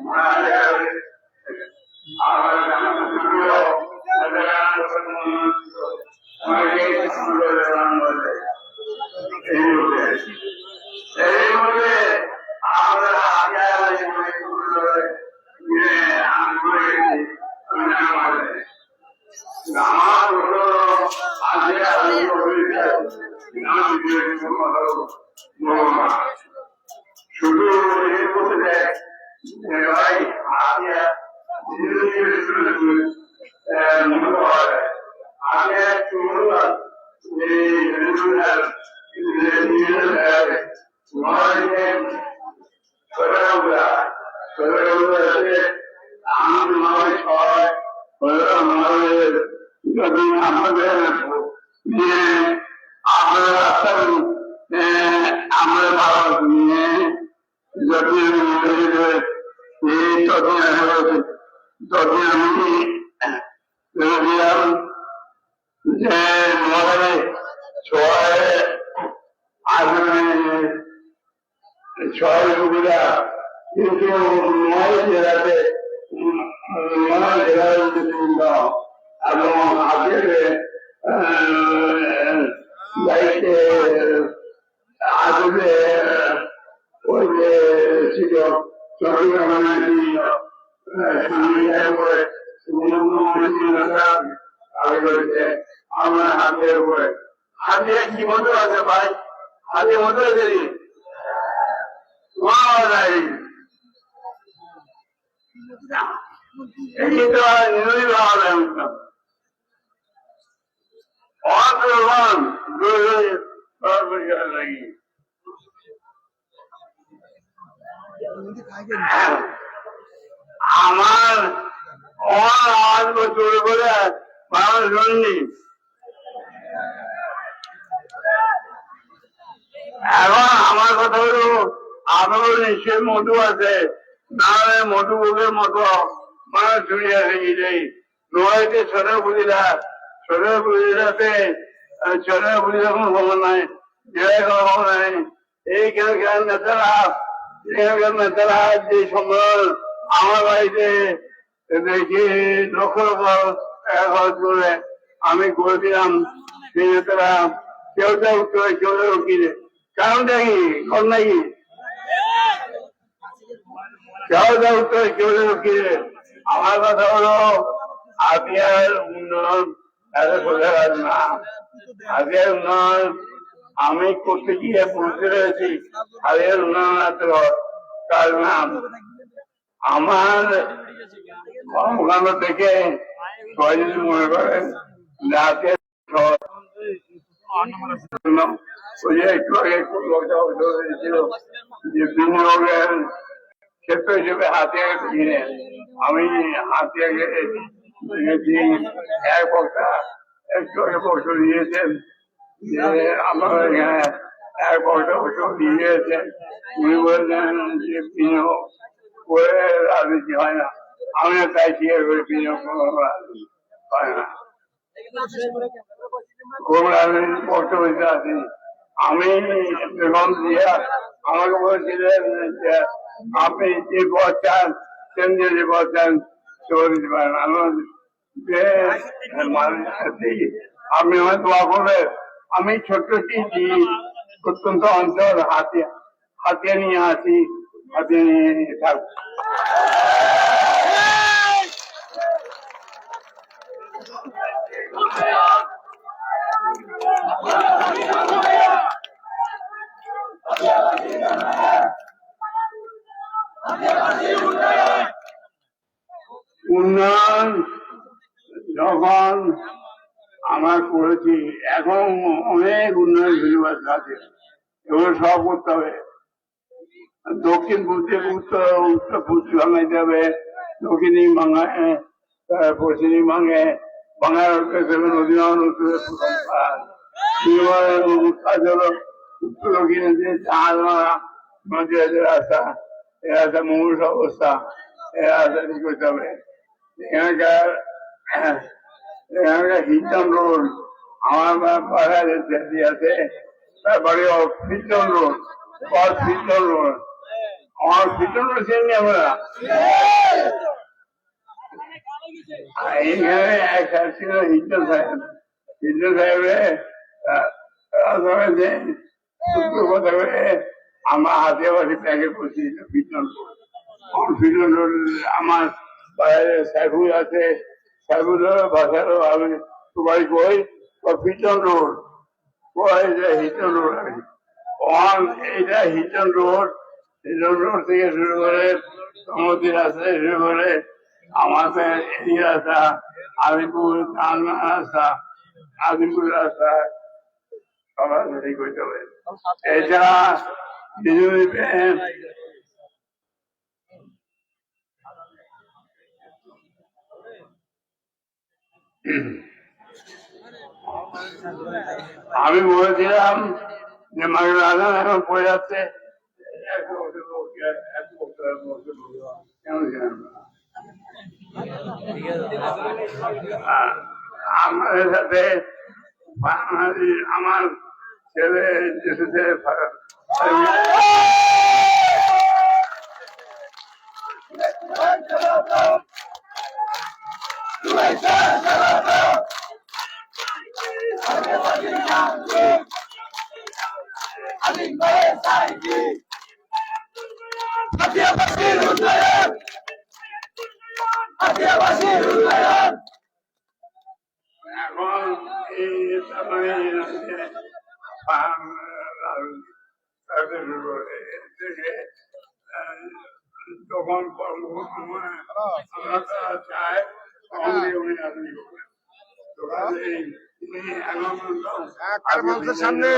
Una ধীরে যে মনে ছয় আসলে ছয় সুবিধা কিন্তু নয় জেলাতে নয় জেলার চিহ্ন এবং আগের দায়িত্বে আসলে ওই যে ছিল চট্টগ্রামের ছিল আমার হাতের উপরে। হাতে কি মন্ত্র আছে ভাই? হাতে মন্ত্র আছে অগ্রবান আমার আমার আওয়াজ চলে করে মানুষ শুননি এখন আমার কথা হলো, আপনার নিশ্চয় মধু আছে। নাহলে মধু বুকের মতো মানুষ শুনিয়া গেছে নয়তে সরে বুঝিলা সরে বুঝিলাতে সরে বুঝিলা কোনো খবর নাই। জেলায় কোনো নাই। এই কেন নেতারা নেতারা যে সম্মেলন আমার বাড়িতে দেখি লক্ষ লক্ষ আমি করেছিলাম কেউ উকিলে কেউ কেউ উকিলে আমার কথা হলো আপিয়ার উন্নয়ন এত না। আপিয়ার উন্নয়ন, আমি করতে গিয়ে বুঝতে পেরেছি আপিয়ার উন্নয়ন এত কাজ না আমার কর্মকাণ্ড থেকে সবাই যদি মনে করেন যে একটু আগে একটু লোকটা ছিল যে বিনিয়োগের ক্ষেত্র হিসেবে হাতে কিনে আমি হাতে আগে দেখেছি, এক একটু আগে আমার এখানে এক বক্তা বক্ত দিয়েছেন। উনি বললেন যে বিনিয়োগ করে রাজনীতি হয় না। আমি তাই আমি জিয়া আমাকে বলেছিলেন যে আপনি যে চান কেন্দ্রীয় যে আমি আমার আমি ছোট্ট একটি অঞ্চল হাতে হাতে নিয়ে আসি হাতে নিয়ে থাকব। উন্নয়ন যখন আমরা করেছি, এখন অনেক উন্নয়ন সুবিধা আছে। এগুলো সব করতে হবে। দক্ষিণ পূর্ব উত্তর উত্তর পশ্চিম বাংলায় যাবে দক্ষিণ বাংলায় পশ্চিম বাংলায় বাংলার নদী উত্তরের প্রথম পাড় উত্তর হলো উত্তর দক্ষিণে যে চাঁদ নদী আছে আমার তারপরে ফিল্টন রোড ফিল্টন রোড আমার আমরা স্যার ছিল হিটন সাহেব হিটন সাহেবের আমার হাতে বাড়ি ব্যাগে পড়ছি বিটন বিটন রোড আমার সাইফুল আছে সাইফুলের আমি তোমার কই রোড কই যে Hilton road on Hilton road Hilton road থেকে শুরু করে সমুদ্র রাস্তা শুরু করে আমাদের এই রাস্তা আলিপুর রাস্তা আলিপুর রাস্তা সবার করতে হবে। এছাড়া আমি বলেছিলাম যে মাকে রাজা এখন পড়ে যাচ্ছে। আমাদের সাথে আমার ছেলে এসেছে এখন এই তারপরে ফার্ম তাদের থেকে যখন কর্মসময় আমরা তারা চায় তখন উনি আপনি করবেন তো কাজেই তিনি এখন হ্যাঁ, কার মঞ্চের সামনে?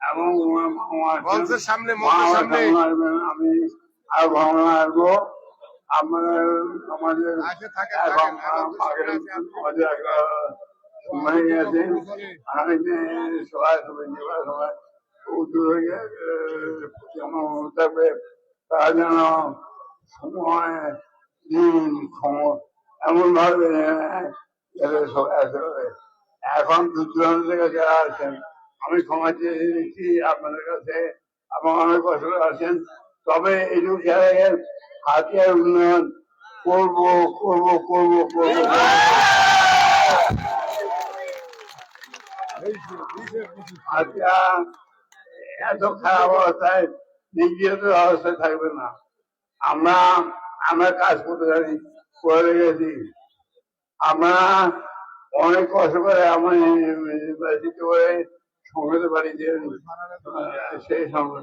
এবং মঞ্চের সামনে, সামনে। আমি আর ভাবনা আসব আমাদের আমাদের সবাই সবাই তারা যেন সময় দিন ক্ষমতা এমন ভাবে এখন দূর দূরান্ত থেকে যারা আছেন, আমি ক্ষমা চেয়ে নিচ্ছি আপনাদের কাছে। এবং অনেক করে আছেন। তবে খেয়াল হাতিয়ার উন্নয়ন করব করব করব করব। এত খারাপ অবস্থায় নিগৃহীত অবস্থায় থাকবে না। আমরা আমরা কাজ করতে জানি, করে গেছি। আমরা অনেক কষ্ট করে আমার ইউনিভার্সিটি করে সংগত বাড়ি সেই সঙ্গে।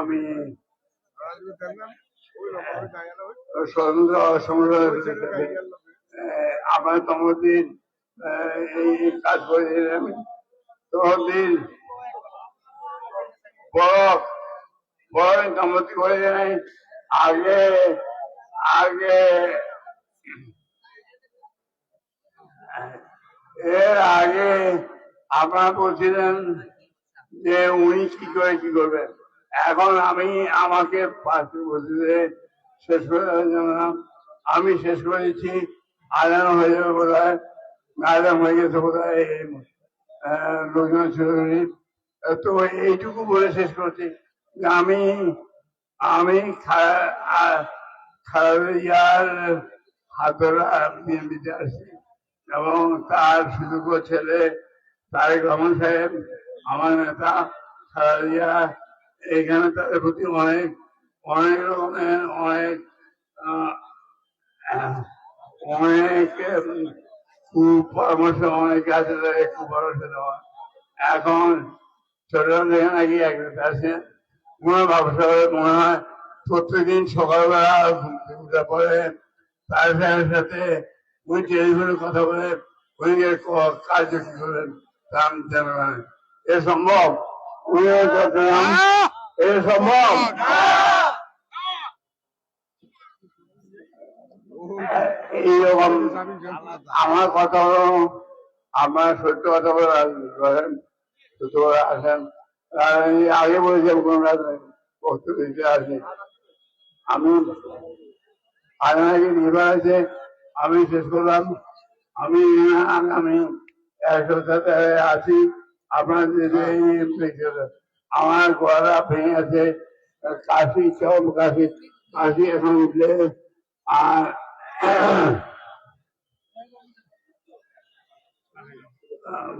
আমি আমার তমদিন এই কাজ করেছিলেন তমদিন বড় বড় তমতি করেছিলেন আগে আগে এর আগে আপনারা বলছিলেন যে উনি কি করে কি করবেন। এখন আমি আমাকে পাঁচটি বছরে শেষ করে আমি শেষ করে দিচ্ছি হয়ে যাবে বোধ হয় আজান হয়ে গেছে বোধ হয় লোকজন ছেলে তো এইটুকু বলে শেষ করছি আমি আমি খা- আ- খালেদার হাতরা বিএনপিতে আসছি। এবং তার সুযোগ্য ছেলে তারেক রহমান সাহেব আমার নেতা সারাদিয়া এইখানে তাদের প্রতি অনেক অনেক রকমের অনেক অনেক উম, কুপরামর্শ অনেক আছে তাদের কুপরামর্শ দেওয়া এখন থেকে নাকি একজন আছেন মনে ব্যবসা করে মনে হয় প্রত্যেকদিন সকালবেলা পরে তার সাথে উনি টেলিফোনে কথা বলে উনি কার্য কি করবেন তা আমি এ সম্ভব? উনি এ সম্ভব? এইরকম আমার কথা হলো, আমার সত্য কথা বলে রাখেন সত্য করে আসেন আগে বলেছিলাম কোন বক্তব্য আসি আমি আগে নির্ভর আছে আমি শেষ করলাম। আমি আমি একশো সাথে আছি আপনার আমার গলা ভেঙে আছে কাশি সব কাশি। কাশি এখন উঠলে, আর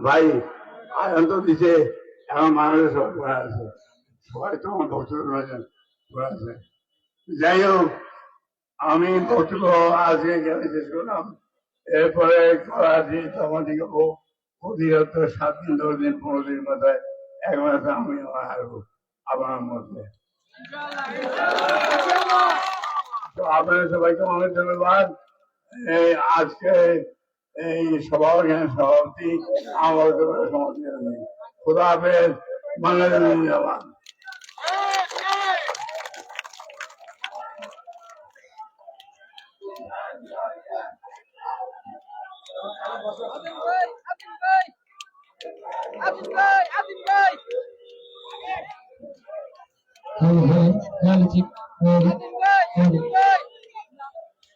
ভাই আনন্দ দিছে। এখন মানুষের সব করা আছে। সবাই তো আমার বক্তব্য আছে। যাই হোক আমি বক্তব্য আজকে এখানে শেষ করলাম। এরপরে থেকে ও অধিকত সাত দিন, দশ দিন, পনেরো দিন মাথায় এক মাসে আমি আসব আপনার মধ্যে। তো আপনাদের সবাইকে অনেক ধন্যবাদ। আজকে এই সভা এখানে সভাপতি আমার সমাপ্তি খোদা হাফেজ। বাংলাদেশ জিন্দাবাদ আদিল ভাই আদিল ভাই আদিল ভাই আদিল ভাই হ্যাঁ হ্যাঁ হ্যাঁ ঠিক হ্যাঁ আদিল ভাই আদিল ভাই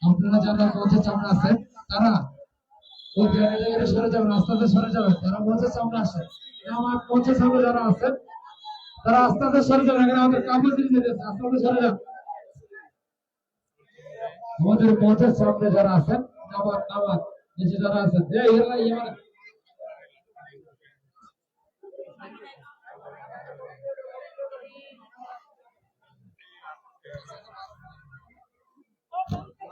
আপনারা যারা তারা ওই সরে যাবেন আস্তে সরে যাবেন। তারা মঞ্চের সামনে আমার যারা আছেন তারা আস্তে আস্তে সরে যাবেন। এখানে আমাদের কাপড় দিয়ে আস্তে আস্তে সরে যান। আমাদের মঞ্চের সামনে যারা আছেন আমার আমার নিচে যারা আছেন এই এরা ইয়ার এই দিলাম না কোথায় যাবেন আর নিচে যাবেন এই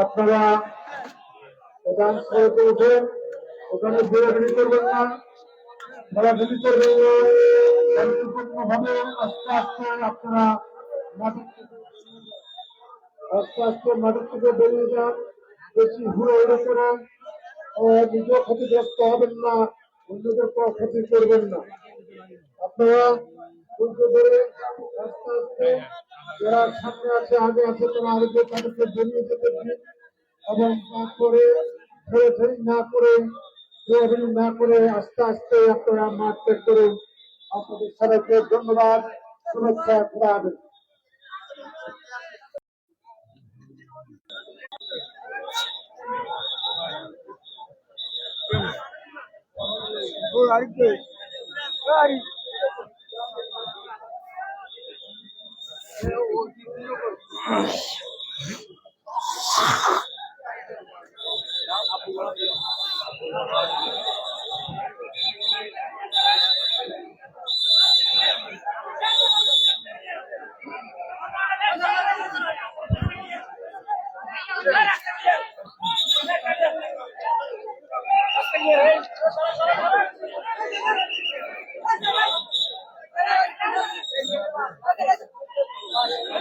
আপনারা প্রধান ওখানে ঘোরাঘুরি করবেন না। ঘোরাঘুরি করবেন শান্তিপূর্ণভাবে আস্তে আস্তে আপনারা থেকে আস্তে আস্তে মাঠের থেকে বেরিয়ে যান। বেশি ঘুরে উড়ে করে ও নিজেও ক্ষতিগ্রস্ত হবেন না, অন্যদের ক্ষতি করবেন না। আপনারা ধরে আস্তে আস্তে, যারা সামনে আছে, আগে আছে, তারা আগে তাদেরকে বেরিয়ে যেতে এবং করে ঠেলাঠেলি না করে ঘোরাঘুরি না করে আস্তে আস্তে আপনারা মাঠ ত্যাগ করুন। আপনাদের সবাইকে ধন্যবাদ, শুভেচ্ছা খোলা Oh,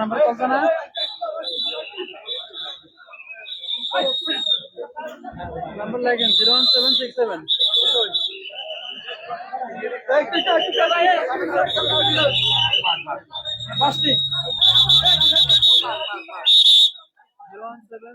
হবে নাম্বার লাগেন zero one seven six seven পাঁচটি। জিরো ওয়ান সেভেন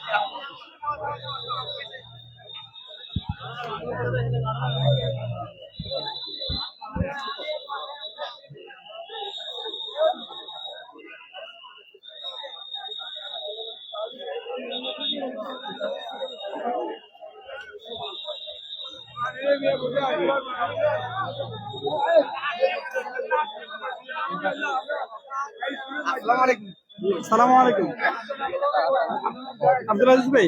সালাম আলাইকুম। আব্দুল আজিজ ভাই।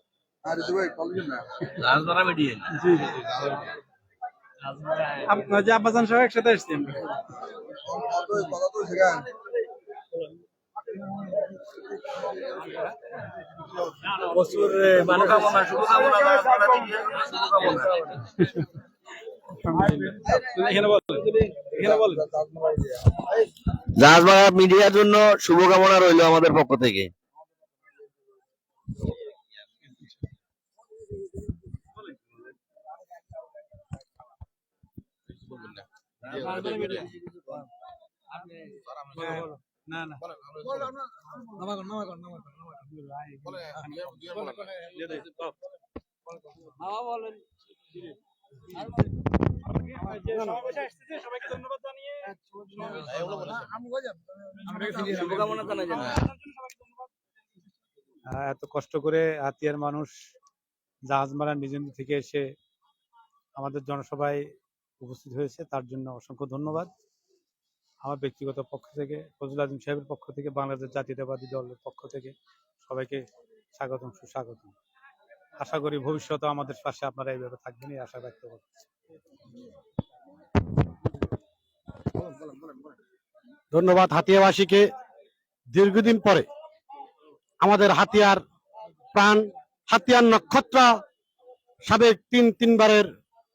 আপনার যে আব্বাসান সহ একসাথে এসছি আমরা। এখানে বল এখানে বল। জাহাজবাগা মিডিয়ার জন্য শুভকামনা রইল আমাদের পক্ষ থেকে। না না সবাইকে ধন্যবাদ জানিয়ে আহ, এত কষ্ট করে হাতিয়ার মানুষ জাহাজ মারা নিজের থেকে এসে আমাদের জনসভায় উপস্থিত হয়েছে, তার জন্য অসংখ্য ধন্যবাদ। আমার ব্যক্তিগত পক্ষ থেকে ফজল আজিম সাহেবের পক্ষ থেকে, বাংলাদেশ জাতীয়তাবাদী দলের পক্ষ থেকে সবাইকে স্বাগতম, সুস্বাগতম। আশা করি ভবিষ্যতে আমাদের পাশে আপনারা এইভাবে থাকবেন, এই আশা ব্যক্ত করছি। ধন্যবাদ হাতিয়াবাসীকে। দীর্ঘদিন পরে আমাদের হাতিয়ার প্রাণ, হাতিয়ার নক্ষত্র সাবেক তিন, তিনবারের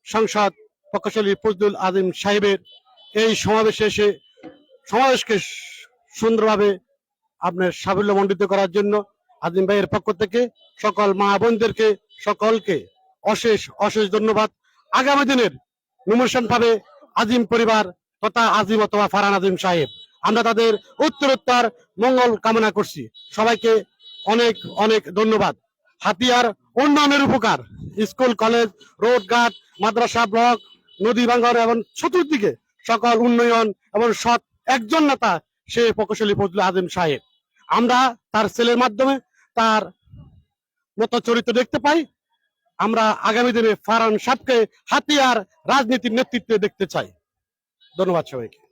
সংসদ প্রকৌশলী ফজলুল আজিম সাহেবের এই সমাবেশে এসে সমাবেশকে সুন্দরভাবে আপনার সাফল্যমণ্ডিত করার জন্য আজিম ভাইয়ের পক্ষ থেকে সকল মা বোনদেরকে, সকলকে অশেষ অশেষ ধন্যবাদ। আগামী দিনের নমিনেশন পাবে আজিম পরিবার তথা আজিম অথবা ফারহান আজিম সাহেব। আমরা তাদের উত্তরোত্তর মঙ্গল কামনা করছি। সবাইকে অনেক অনেক ধন্যবাদ। হাতিয়ার উন্নয়নের উপকার। স্কুল, কলেজ, রোড, ঘাট, মাদ্রাসা, ব্লক নদী ভাঙ্গন এবং চতুর্দিকে সকল উন্নয়ন এবং সৎ একজন নেতা সে প্রকৌশলী ফজলুল আজম সাহেব। আমরা তার ছেলের মাধ্যমে তার মত চরিত্র দেখতে পাই। আমরা আগামী দিনে ফারান সাপকে হাতিয়ার রাজনীতির নেতৃত্বে দেখতে চাই। ধন্যবাদ সবাইকে।